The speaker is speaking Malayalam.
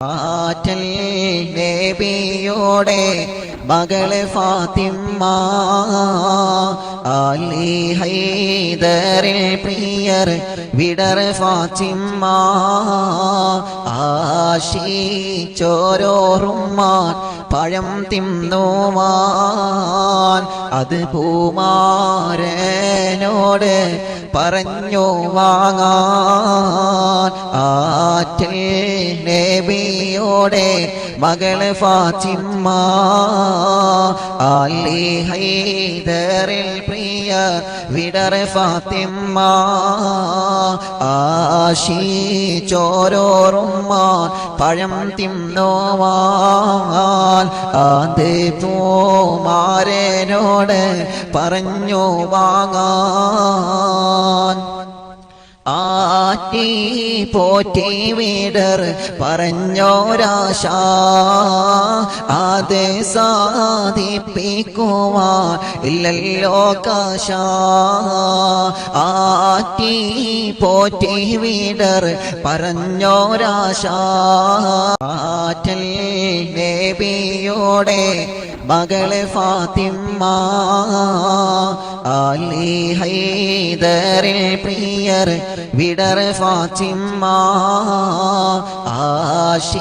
ആറ്റൽ നബിയോടെ മകൾ ഫാത്തിമ്മ അലി ഹൈദറിൽ പ്രിയർ വിടർ ഫാത്തിമ്മ ആശി ചോരോറുമാൻ പഴം തിന്നുവാൻ അത് പൂമാരനോട് പറഞ്ഞു വാങ്ങാൻ. ആറ്റൽ നബിയോടെ മകൾ ഫാത്തിമ്മ അലി ഹൈദറിൽ പ്രിയ വിടർ ഫാത്തിമ്മ ആശി ചോരോറുമ്മ പഴം തിന്നോവാൻ. അത് പൂമാരനോട് പറഞ്ഞു വാങ്ങാൻ. ആറ്റി പോറ്റി വീടർ പറഞ്ഞോരാശ. അത് സാധിപ്പിക്കുവാ ഇല്ലല്ലോ കാശ. ആറ്റി പോറ്റി വീടർ പറഞ്ഞോരാശ. ആറ്റൽ നബിയോടെ മകൾ ഫാത്തിമ്മ. അലി ഹൈദറിൽ പ്രിയർ വിടർ ഫാത്തിമ്മ ആശി